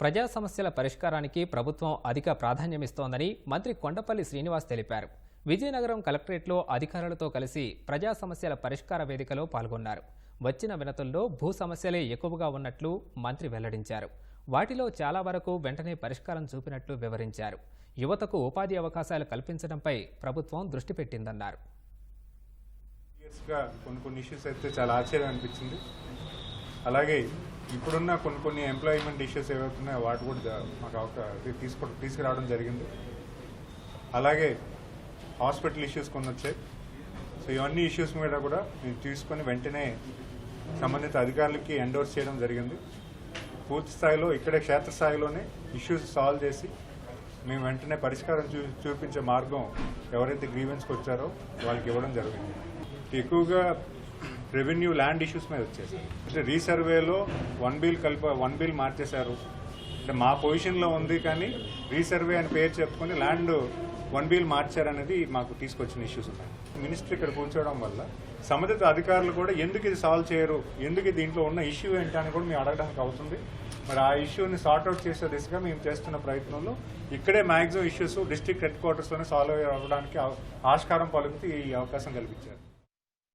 ప్రజా సమస్యల పరిష్కారానికి ప్రభుత్వం అధిక ప్రాధాన్యమిస్తోందని మంత్రి కొండపల్లి శ్రీనివాస్ తెలిపారు. విజయనగరం కలెక్టరేట్లో అధికారులతో కలిసి ప్రజా సమస్యల పరిష్కార వేదికలో పాల్గొన్నారు. వచ్చిన వినతుల్లో భూ సమస్యలే ఎక్కువగా ఉన్నట్లు మంత్రి వెల్లడించారు. వాటిలో చాలా వరకు వెంటనే పరిష్కారం చూపినట్లు వివరించారు. యువతకు ఉపాధి అవకాశాలు కల్పించడంపై ప్రభుత్వం దృష్టి పెట్టిందన్నారు. కొన్ని కొన్ని ఇష్యూస్ అయితే చాలా ఆశ్చర్యం అనిపించింది. అలాగే ఇప్పుడున్న కొన్ని కొన్ని ఎంప్లాయ్మెంట్ ఇష్యూస్ ఏవైతున్నాయో వాటి కూడా మాకు తీసుకో తీసుకురావడం జరిగింది. అలాగే హాస్పిటల్ ఇష్యూస్ కొన్ని వచ్చాయి. సో ఇవన్నీ ఇష్యూస్ మీద కూడా మేము తీసుకొని వెంటనే సంబంధిత అధికారులకి ఎండోర్స్ చేయడం జరిగింది. పూర్తి స్థాయిలో ఇక్కడే క్షేత్రస్థాయిలోనే ఇష్యూస్ సాల్వ్ చేసి మేము వెంటనే పరిష్కారం చూ చూపించే మార్గం ఎవరైతే గ్రీవెన్స్కి వచ్చారో వాళ్ళకి ఇవ్వడం జరిగింది. ఎక్కువగా రెవెన్యూ ల్యాండ్ ఇష్యూస్ మీద వచ్చేసారు అంటే రీసర్వేలో వన్ బిల్ కలిప వన్ బిల్ మార్చేశారు. అంటే మా పొజిషన్లో ఉంది కానీ రీసర్వే అని పేరు చెప్పుకొని ల్యాండ్ వన్ బిల్ మార్చారనేది మాకు తీసుకొచ్చిన ఇష్యూస్ ఉన్నాయి. మినిస్టర్ ఇక్కడ కూర్చోవడం వల్ల సంబంధిత అధికారులు కూడా ఎందుకు ఇది సాల్వ్ చేయరు ఎందుకు దీంట్లో ఉన్న ఇష్యూ ఏంటని కూడా మేము అడగడానికి అవుతుంది. మరి ఆ ఇష్యూని సార్ట్అవుట్ చేసే దిశగా మేము చేస్తున్న ప్రయత్నంలో ఇక్కడే మ్యాక్సిమం ఇష్యూస్ డిస్ట్రిక్ట్ హెడ్ క్వార్టర్స్లోనే సాల్వ్ అవ్వడానికి ఆస్కారం పలుకుతూ ఈ అవకాశం కల్పించారు.